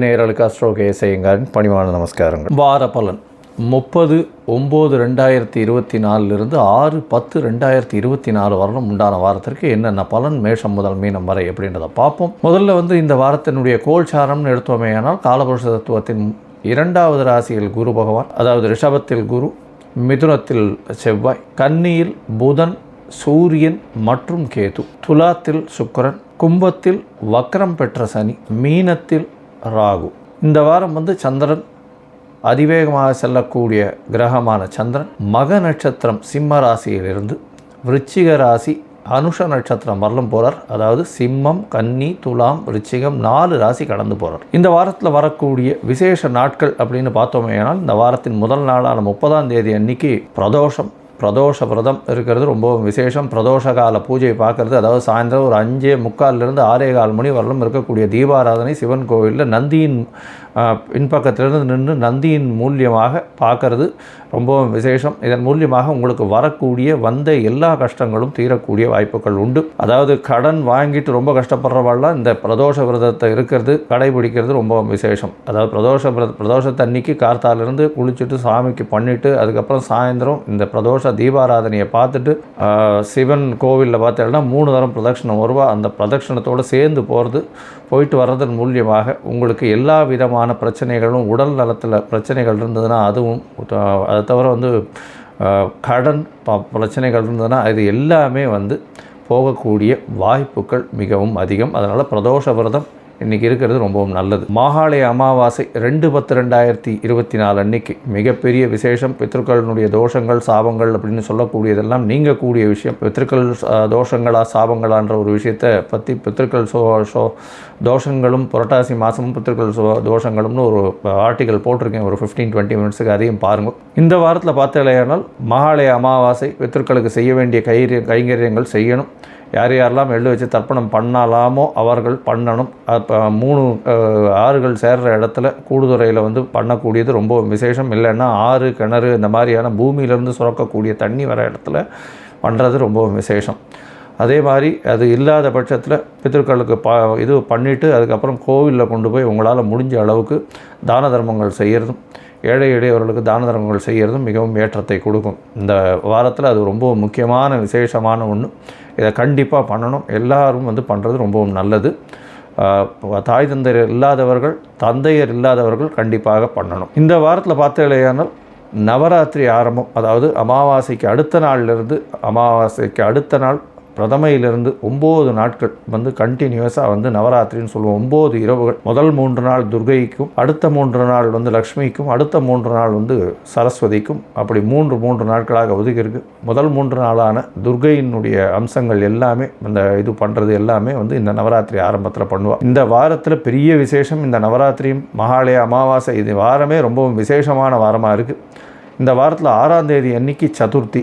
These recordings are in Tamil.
நேயர்களுக்கு அஸ்ட்ரோ கேசையங்காரின் பணிவான நமஸ்காரங்கள். வார பலன். முப்பது ஒம்பது ரெண்டாயிரத்தி இருபத்தி நாலுலேருந்து ஆறு பத்து ரெண்டாயிரத்தி இருபத்தி நாலு வரலும் உண்டான வாரத்திற்கு என்னென்ன பலன் மேஷம் முதல் மீனம் வரை அப்படின்றத பார்ப்போம். முதல்ல வந்து இந்த வாரத்தினுடைய கோல்சாரம்னு எடுத்தோமேயானால் காலபுருஷ தத்துவத்தின் இரண்டாவது ராசியில் குரு பகவான் அதாவது ரிஷபத்தில் குரு மிதுனத்தில் செவ்வாய் கன்னியில் புதன் சூரியன் மற்றும் கேது. துலாத்தில் சுக்கரன் கும்பத்தில் வக்ரம் பெற்ற சனி மீனத்தில் ராகு. இந்த வாரம் வந்து சந்திரன் அதிவேகமாக செல்லக்கூடிய கிரகமான சந்திரன். மக நட்சத்திரம் சிம்ம ராசியிலிருந்து விருச்சிக ராசி அனுஷ நட்சத்திரம் வரலும் போகிறார் அதாவது சிம்மம் கன்னி துலாம் விருச்சிகம் நாலு ராசி கடந்து போகிறார் இந்த வாரத்தில் வரக்கூடிய விசேஷ நாட்கள் அப்படின்னு பார்த்தோமே ஆனால் இந்த வாரத்தின் முதல் நாளான முப்பதாம் தேதி அன்னைக்கு பிரதோஷம். பிரதோஷ விரதம் இருக்கிறது. ரொம்ப விசேஷம். பிரதோஷ கால பூஜையை பார்க்குறது அதாவது சாயந்தரம் ஒரு அஞ்சே முக்கால்லேருந்து ஆறே கால் மணி வரலும் இருக்கக்கூடிய தீபாராதனை சிவன் கோவிலில் நந்தியின் பின்பக்கத்திலிருந்து நின்று நந்தியின் மூலியமாக பார்க்கறது ரொம்பவும் விசேஷம். இதன் மூலியமாக உங்களுக்கு வரக்கூடிய வந்த எல்லா கஷ்டங்களும் தீரக்கூடிய வாய்ப்புகள் உண்டு. அதாவது கடன் வாங்கிட்டு ரொம்ப கஷ்டப்படுறவாள்லாம் இந்த பிரதோஷ விரதத்தை இருக்கிறது கடைபிடிக்கிறது ரொம்பவும் விசேஷம். அதாவது பிரதோஷ விரத பிரதோஷத்தை அன்னைக்கு கார்த்தாலிருந்து குளிச்சுட்டு சாமிக்கு பண்ணிவிட்டு அதுக்கப்புறம் சாயந்தரம் இந்த பிரதோஷ தீபாராதனையை பார்த்துட்டு சிவன் கோவிலில் பார்த்தீங்கன்னா மூணு தரம் பிரதட்சணம் வருவா. அந்த பிரதட்சணத்தோடு சேர்ந்து போகிறது போயிட்டு வர்றதன் மூலியமாக உங்களுக்கு எல்லா விதமான பிரச்சனைகளும் உடல் நலத்தில் பிரச்சனைகள் இருந்ததுன்னா அதுவும் அதை தவிர வந்து கடன் ப பிரச்சனைகள் இருந்ததுன்னா இது எல்லாமே வந்து போகக்கூடிய வாய்ப்புகள் மிகவும் அதிகம். அதனால் பிரதோஷ விரதம் இன்றைக்கி இருக்கிறது ரொம்பவும் நல்லது. மாகாளய அமாவாசை ரெண்டு பத்து ரெண்டாயிரத்தி இருபத்தி நாலு அன்னைக்கு மிகப்பெரிய விசேஷம். பித்திருக்களினுடைய தோஷங்கள் சாபங்கள் அப்படின்னு சொல்லக்கூடியதெல்லாம் நீங்கக்கூடிய விஷயம். பித்திருக்கள் தோஷங்களா சாபங்களான்ற ஒரு விஷயத்தை பற்றி பித்திருக்கள் சோ ஷோ தோஷங்களும் புரட்டாசி மாதமும் பித்திருக்கள் சோ தோஷங்களும்னு ஒரு ஆர்டிக்கல் போட்டிருக்கேன். ஒரு ஃபிஃப்டீன் டுவெண்ட்டி மினிட்ஸுக்கு அதையும் பாருங்கள் இந்த வாரத்தில் பார்த்தலையானால் மகாலய அமாவாசை பித்திருக்களுக்கு செய்ய வேண்டிய கைரிய கைங்கரியங்கள் செய்யணும். யார் யாரெல்லாம் எள்ளு வச்சு தர்ப்பணம் பண்ணலாமோ அவர்கள் பண்ணணும். அப்போ மூணு ஆறுகள் சேர்கிற இடத்துல கூடுதுறையில் வந்து பண்ணக்கூடியது ரொம்ப விசேஷம். இல்லைன்னா ஆறு கிணறு இந்த மாதிரியான பூமியிலேருந்து சுரக்கக்கூடிய தண்ணி வர இடத்துல பண்ணுறது ரொம்ப விசேஷம். அதே மாதிரி அது இல்லாத பட்சத்தில் பித்திருக்களுக்கு ப இது பண்ணிவிட்டு அதுக்கப்புறம் கோவிலில் கொண்டு போய் உங்களால் முடிஞ்ச அளவுக்கு தான தர்மங்கள் செய்கிறதும் ஏழை எளியவர்களுக்கு தான தர்மங்கள் செய்கிறதும் மிகவும் ஏற்றத்தை கொடுக்கும். இந்த வாரத்தில் அது ரொம்ப முக்கியமான விசேஷமான ஒன்று இதை கண்டிப்பாக பண்ணணும். எல்லாரும் வந்து பண்ணுறது ரொம்பவும் நல்லது. தாய் தந்தையர் இல்லாதவர்கள் தந்தையர் இல்லாதவர்கள் கண்டிப்பாக பண்ணணும். இந்த வாரத்தில் பார்த்தீங்களேயானால் நவராத்திரி ஆரம்பம் அதாவது அமாவாசைக்கு அடுத்த நாள்லேருந்து அமாவாசைக்கு அடுத்த நாள் பிரதமையிலிருந்து ஒம்பது நாட்கள் வந்து கண்டினியூஸாக வந்து நவராத்திரின்னு சொல்லுவோம். ஒம்பது இரவுகள். முதல் மூன்று நாள் துர்கைக்கும் அடுத்த மூன்று நாள் வந்து லக்ஷ்மிக்கும் அடுத்த மூன்று நாள் வந்து சரஸ்வதிக்கும். அப்படி மூன்று மூன்று நாட்களாக ஒதுக்கியிருக்கு. முதல் மூன்று நாளான துர்கையினுடைய அம்சங்கள் எல்லாமே இந்த இது பண்ணுறது எல்லாமே வந்து இந்த நவராத்திரி ஆரம்பத்தில் பண்ணுவாள் இந்த வாரத்தில் பெரிய விசேஷம் இந்த நவராத்திரியும் மகாலய அமாவாசை. இது வாரமே ரொம்பவும் விசேஷமான வாரமாக இருக்குது இந்த வாரத்தில் ஆறாம் தேதி அன்னைக்கு சதுர்த்தி.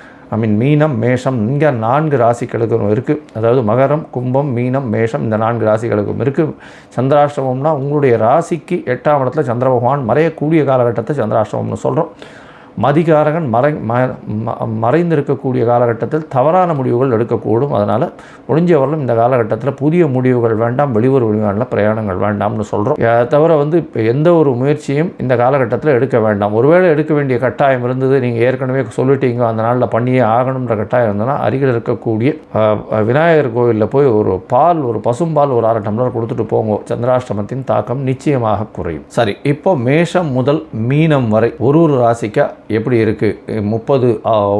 ஐ மீன் மீனம் மேஷம் இங்கே நான்கு ராசிகளுக்கும் இருக்குது அதாவது மகரம் கும்பம் மீனம் மேஷம் இந்த நான்கு ராசிகளுக்கும் இருக்குது சந்திராஷ்டமம்னா உங்களுடைய ராசிக்கு எட்டாம் இடத்துல சந்திர பகவான் மறையக்கூடிய காலகட்டத்தை சந்திராஷ்டமம்னு சொல்கிறோம் மதிகாரகன் மறை மறைந்திருக்கக்கூடிய காலகட்டத்தில் தவறான முடிவுகள் எடுக்கக்கூடும். அதனால் முடிஞ்சவர்களும் இந்த காலகட்டத்தில் புதிய முடிவுகள் வேண்டாம் வெளியூர் வெளிநாட்டில் பிரயாணங்கள் வேண்டாம்னு சொல்கிறோம் தவிர வந்து இப்போ எந்த ஒரு முயற்சியும் இந்த காலகட்டத்தில் எடுக்க வேண்டாம். ஒருவேளை எடுக்க வேண்டிய கட்டாயம் இருந்தது நீங்கள் ஏற்கனவே சொல்லிட்டீங்க அந்த நாளில் பண்ணியே ஆகணுன்ற கட்டாயம் இருந்ததுன்னா அருகில் இருக்கக்கூடிய விநாயகர் கோவிலில் போய் ஒரு பால் ஒரு பசும்பால் ஒரு அரை டம்ளர் கொடுத்துட்டு போங்க. சந்திராஷ்டமத்தின் தாக்கம் நிச்சயமாக குறையும். சரி இப்போ மேஷம் முதல் மீனம் வரை ஒரு ஒரு ராசிக்கா எப்படி இருக்குது முப்பது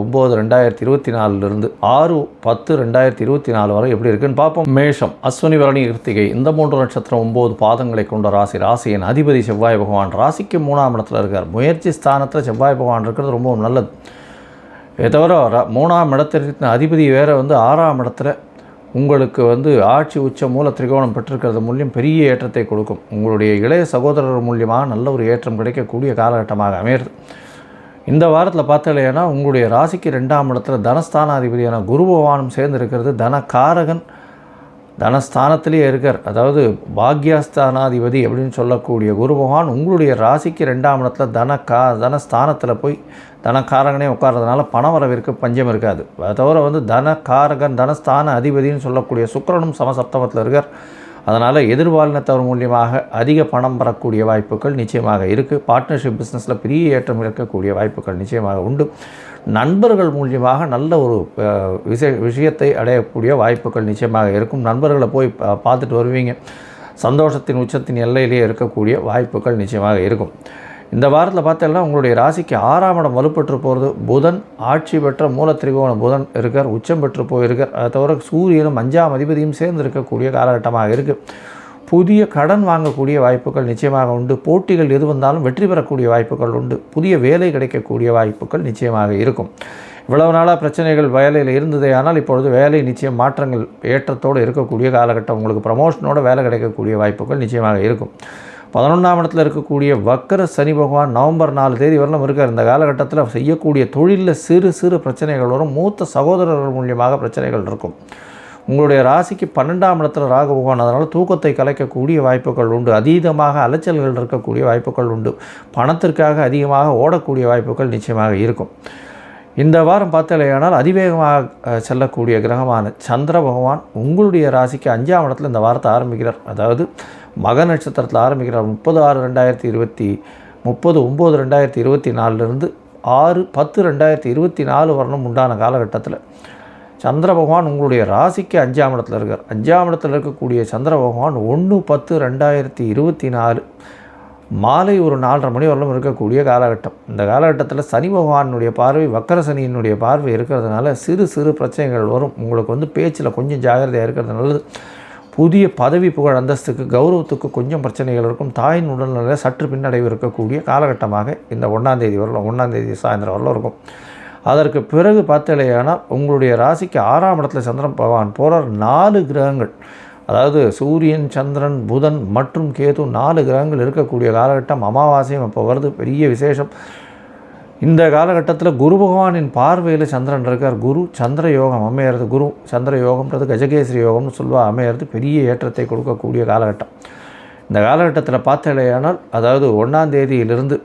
ஒம்பது ரெண்டாயிரத்தி இருபத்தி நாலுலேருந்து ஆறு பத்து ரெண்டாயிரத்தி இருபத்தி நாலு வரை எப்படி இருக்குன்னு பார்ப்போம். மேஷம் அஸ்வினி வரணி கிருத்திகை இந்த மூன்று நட்சத்திரம் ஒம்பது பாதங்களை கொண்ட ராசி. ராசியின் அதிபதி செவ்வாய் பகவான். ராசிக்கு மூணாம் இடத்துல இருக்கார். முயற்சி ஸ்தானத்தில் செவ்வாய் பகவான் இருக்கிறது ரொம்ப நல்லது. இதை தவிர மூணாம் இடத்திற்கு அதிபதி வேறு வந்து ஆறாம் இடத்துல உங்களுக்கு வந்து ஆட்சி உச்ச மூல திரிகோணம் பெற்றிருக்கிறது மூலியம் பெரிய ஏற்றத்தை கொடுக்கும். உங்களுடைய இளைய சகோதரர் மூலியமாக நல்ல ஒரு ஏற்றம் கிடைக்கக்கூடிய காலகட்டமாக அமையிறது. இந்த வாரத்தில் பார்த்தலையானா உங்களுடைய ராசிக்கு ரெண்டாம் இடத்துல தனஸ்தானாதிபதியான குரு பகவானும் சேர்ந்து இருக்கிறது தனகாரகன் தனஸ்தானத்திலேயே இருக்கார். அதாவது பாக்யஸ்தானாதிபதி அப்படின்னு சொல்லக்கூடிய குரு பகவான் உங்களுடைய ராசிக்கு ரெண்டாம் இடத்துல தன கா தனஸ்தானத்தில் போய் தனக்காரகனே உட்கார்றதுனால பணவரவிற்கு பஞ்சம் இருக்காது. அதை தவிர வந்து தனக்காரகன் தனஸ்தான அதிபதினு சொல்லக்கூடிய சுக்கரனும் சமசப்தமத்தில் இருக்கார். அதனால் எதிர்பாலினத்தவர் மூலியமாக அதிக பணம் பெறக்கூடிய வாய்ப்புகள் நிச்சயமாக இருக்குது பார்ட்னர்ஷிப் பிஸ்னஸில் பெரிய ஏற்றம் இருக்கக்கூடிய வாய்ப்புகள் நிச்சயமாக உண்டு. நண்பர்கள் மூலியமாக நல்ல ஒரு விஷய விஷயத்தை அடையக்கூடிய வாய்ப்புகள் நிச்சயமாக இருக்கும். நண்பர்களை போய் பார்த்துட்டு வருவீங்க. சந்தோஷத்தின் உச்சத்தின் எல்லையிலேயே இருக்கக்கூடிய வாய்ப்புகள் நிச்சயமாக இருக்கும். இந்த வாரத்தில் பார்த்தீங்கன்னா உங்களுடைய ராசிக்கு ஆறாம் இடம் வலுப்பெற்று போகிறது புதன் ஆட்சி பெற்ற மூல திரிகோண புதன் இருக்கார் உச்சம் பெற்று போயிருக்கார். அதை தவிர சூரியனும் அஞ்சாம் அதிபதியும் சேர்ந்து இருக்கக்கூடிய காலகட்டமாக இருக்குது புதிய கடன் வாங்கக்கூடிய வாய்ப்புகள் நிச்சயமாக உண்டு. போட்டிகள் எது வந்தாலும் வெற்றி பெறக்கூடிய வாய்ப்புகள் உண்டு. புதிய வேலை கிடைக்கக்கூடிய வாய்ப்புகள் நிச்சயமாக இருக்கும். இவ்வளவு நாளாக பிரச்சனைகள் வேலையில் இருந்ததே ஆனால் இப்பொழுது வேலை நிச்சயம் மாற்றங்கள் ஏற்றத்தோடு இருக்கக்கூடிய காலகட்டம். உங்களுக்கு ப்ரமோஷனோட வேலை கிடைக்கக்கூடிய வாய்ப்புகள் நிச்சயமாக இருக்கும். பதினொன்றாம் இடத்துல இருக்கக்கூடிய வக்கர சனி பகவான் நவம்பர் நாலு தேதி வரலாம் இருக்கார் இந்த காலகட்டத்தில் செய்யக்கூடிய தொழிலில் சிறு சிறு பிரச்சனைகள் வரும். மூத்த சகோதரர்கள் மூலியமாக பிரச்சனைகள் இருக்கும். உங்களுடைய ராசிக்கு பன்னெண்டாம் இடத்துல ராக பகவான் அதனால் தூக்கத்தை கலைக்கக்கூடிய வாய்ப்புகள் உண்டு. அதீதமாக அலைச்சல்கள் இருக்கக்கூடிய வாய்ப்புகள் உண்டு. பணத்திற்காக அதிகமாக ஓடக்கூடிய வாய்ப்புகள் நிச்சயமாக இருக்கும். இந்த வாரம் பார்த்தாலேயானால் அதிவேகமாக செல்லக்கூடிய கிரகமான சந்திர பகவான் உங்களுடைய ராசிக்கு அஞ்சாம் இடத்துல இந்த வாரத்தை ஆரம்பிக்கிறார். அதாவது மக நட்சத்திரத்தில் ஆரம்பிக்கிறார். முப்பது ஆறு ரெண்டாயிரத்தி இருபத்தி முப்பது ஒம்பது ரெண்டாயிரத்தி இருபத்தி நாலுலேருந்து ஆறு பத்து ரெண்டாயிரத்தி இருபத்தி நாலு வரணும் உண்டான காலகட்டத்தில் சந்திர பகவான் உங்களுடைய ராசிக்கு அஞ்சாம் இடத்துல இருக்கார். அஞ்சாம் இடத்துல இருக்கக்கூடிய சந்திர பகவான் ஒன்று பத்து ரெண்டாயிரத்தி இருபத்தி நாலு மாலை ஒரு நாலரை மணி வரலும் இருக்கக்கூடிய காலகட்டம். இந்த காலகட்டத்தில் சனி பகவானுடைய பார்வை வக்கர சனியினுடைய பார்வை இருக்கிறதுனால சிறு சிறு பிரச்சனைகள் வரும். உங்களுக்கு வந்து பேச்சில் கொஞ்சம் ஜாகிரதையாக இருக்கிறது நல்லது. புதிய பதவி புகழ் அந்தஸ்துக்கு கௌரவத்துக்கு கொஞ்சம் பிரச்சனைகள் இருக்கும். தாயின் உடல்நிலையில் சற்று பின்னடைவு இருக்கக்கூடிய காலகட்டமாக இந்த ஒன்றாந்தேதி வரலாம் ஒன்றாந்தேதி சாயந்தரம் வரலாம் இருக்கும். அதற்கு பிறகு பார்த்தலையானால் உங்களுடைய ராசிக்கு ஆறாம் இடத்துல சந்திரன் பகவான் போகிறார் நாலு கிரகங்கள் அதாவது சூரியன் சந்திரன் புதன் மற்றும் கேது நாலு கிரகங்கள் இருக்கக்கூடிய காலகட்டம் அமாவாசையும் அப்போ வருது. பெரிய விசேஷம். இந்த காலகட்டத்தில் குரு பகவானின் பார்வையில் சந்திரன் இருக்கார். குரு சந்திர யோகம் அமையிறது குரு சந்திர யோகம்ன்றது கஜகேசரி யோகம்னு சொல்லுவா அமையிறது பெரிய ஏற்றத்தை கொடுக்கக்கூடிய காலகட்டம். இந்த காலகட்டத்தில் பார்த்தலையானால் அதாவது ஒன்றாம் தேதியிலிருந்து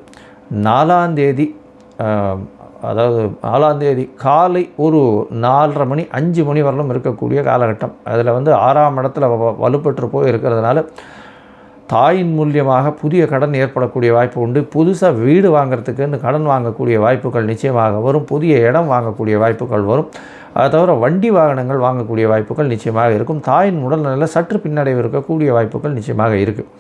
அதாவது நாலாந்தேதி காலை ஒரு நாலரை மணி அஞ்சு மணி வரலும் இருக்கக்கூடிய காலகட்டம். அதில் வந்து ஆறாம் இடத்துல வ- வலுப்பெற்று போய் இருக்கிறதுனால தாயின் மூலியமாக புதிய கடன் ஏற்படக்கூடிய வாய்ப்பு உண்டு. புதுசாக வீடு வாங்குறதுக்குன்னு கடன் வாங்கக்கூடிய வாய்ப்புகள் நிச்சயமாக வரும். புதிய இடம் வாங்கக்கூடிய வாய்ப்புகள் வரும். அதை தவிர வண்டி வாகனங்கள் வாங்கக்கூடிய வாய்ப்புகள் நிச்சயமாக இருக்கும். தாயின் உடல்நிலை சற்று பின்னடைவு இருக்கக்கூடிய வாய்ப்புகள் நிச்சயமாக இருக்குது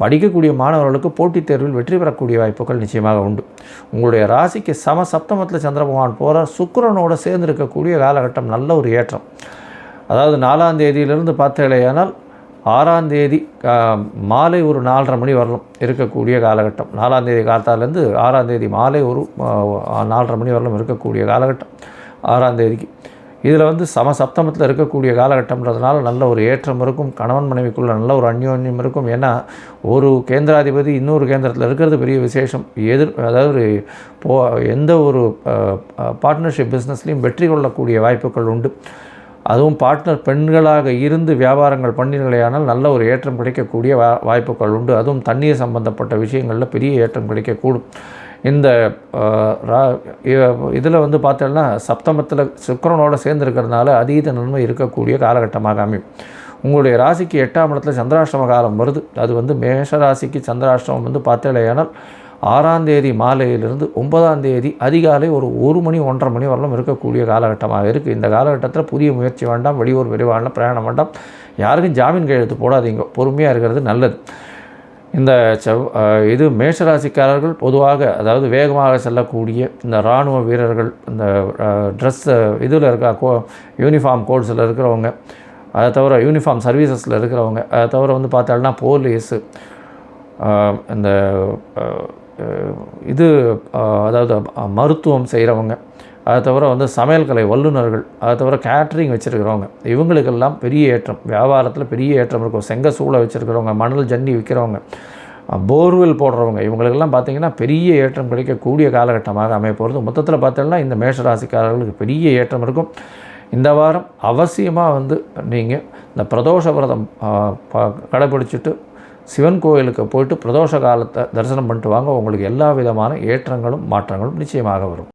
படிக்கக்கூடிய மாணவர்களுக்கு போட்டித் தேர்வில் வெற்றி பெறக்கூடிய வாய்ப்புகள் நிச்சயமாக உண்டு. உங்களுடைய ராசிக்கு சம சப்தமத்தில் சந்திரபகவான் போகிற சுக்கரனோடு சேர்ந்து இருக்கக்கூடிய காலகட்டம் நல்ல ஒரு ஏற்றம். அதாவது நாலாம் தேதியிலிருந்து பார்த்தேலையானால் ஆறாம் தேதி மாலை ஒரு நாலரை மணி வரலும் இருக்கக்கூடிய காலகட்டம். நாலாம் தேதி காலத்தாலேருந்து ஆறாம் தேதி மாலை ஒரு நாலரை மணி வரலும் இருக்கக்கூடிய காலகட்டம். ஆறாம் தேதிக்கு. இதில் வந்து சம சப்தமத்தில் இருக்கக்கூடிய காலகட்டம்ன்றதுனால நல்ல ஒரு ஏற்றம் இருக்கும் கணவன் மனைவிக்குள்ள நல்ல ஒரு அந்யோன்யம் இருக்கும். ஏன்னா ஒரு கேந்திராதிபதி இன்னொரு கேந்திரத்தில் இருக்கிறது பெரிய விசேஷம். எதிர் அதாவது போ எந்த ஒரு பார்ட்னர்ஷிப் பிஸ்னஸ்லேயும் வெற்றி கொள்ளக்கூடிய வாய்ப்புகள் உண்டு. அதுவும் பார்ட்னர் பெண்களாக இருந்து வியாபாரங்கள் பண்ணீர்களேயானால் நல்ல ஒரு ஏற்றம் கிடைக்கக்கூடிய வா வாய்ப்புகள் உண்டு. அதுவும் தண்ணீர் சம்பந்தப்பட்ட விஷயங்களில் பெரிய ஏற்றம் கிடைக்கக்கூடும். இந்த இதில் வந்து பார்த்தோம்னா சப்தமத்தில் சுக்கரனோடு சேர்ந்துருக்கிறதுனால அதீத நன்மை இருக்கக்கூடிய காலகட்டமாக அமையும். உங்களுடைய ராசிக்கு எட்டாம் இடத்துல சந்திராஷ்டம காலம் வருது. அது வந்து மேஷ ராசிக்கு சந்திராஷ்டமம் வந்து பார்த்தேலையானால் ஆறாம் தேதி மாலையிலிருந்து ஒன்பதாம் தேதி அதிகாலை ஒரு ஒரு மணி ஒன்றரை மணி வரலும் இருக்கக்கூடிய காலகட்டமாக இருக்குது இந்த காலகட்டத்தில் புதிய முயற்சி வேண்டாம் வெளியூர் விரிவான பிரயாணம் வேண்டாம். யாருக்கும் ஜாமீன் கையெழுத்து போடாதீங்க. பொறுமையாக இருக்கிறது நல்லது. இந்த செவ் இது மேஷராசிக்காரர்கள் பொதுவாக அதாவது வேகமாக செல்லக்கூடிய இந்த இராணுவ வீரர்கள் இந்த ட்ரெஸ் இதில் இருக்க கோ யூனிஃபார்ம் கோட்ஸில் இருக்கிறவங்க அதை தவிர யூனிஃபார்ம் சர்வீசஸில் இருக்கிறவங்க அதை தவிர வந்து பார்த்தாலும்னா போலீஸு இந்த இது அதாவது மருத்துவம் செய்கிறவங்க அதை தவிர வந்து சமையல் கலை வல்லுநர்கள் அதை தவிர கேட்ரிங் வச்சுருக்கிறவங்க இவங்களுக்கெல்லாம் பெரிய ஏற்றம். வியாபாரத்தில் பெரிய ஏற்றம் இருக்கும். செங்க சூளை வச்சுருக்கிறவங்க மணல் ஜன்னி விற்கிறவங்க போர்வெல் போடுறவங்க இவங்களுக்கெல்லாம் பார்த்திங்கன்னா பெரிய ஏற்றம் கிடைக்கக்கூடிய காலகட்டமாக அமைய போகிறது மொத்தத்தில் பார்த்தோம்னா இந்த மேஷராசிக்காரர்களுக்கு பெரிய ஏற்றம் இருக்கும். இந்த வாரம் அவசியமாக வந்து நீங்கள் இந்த பிரதோஷ விரதம் கடைப்பிடிச்சிட்டு சிவன் கோயிலுக்கு போயிட்டு பிரதோஷ காலத்தை தரிசனம் பண்ணிட்டு வாங்க. உங்களுக்கு எல்லா விதமான ஏற்றங்களும் மாற்றங்களும் நிச்சயமாக வரும்.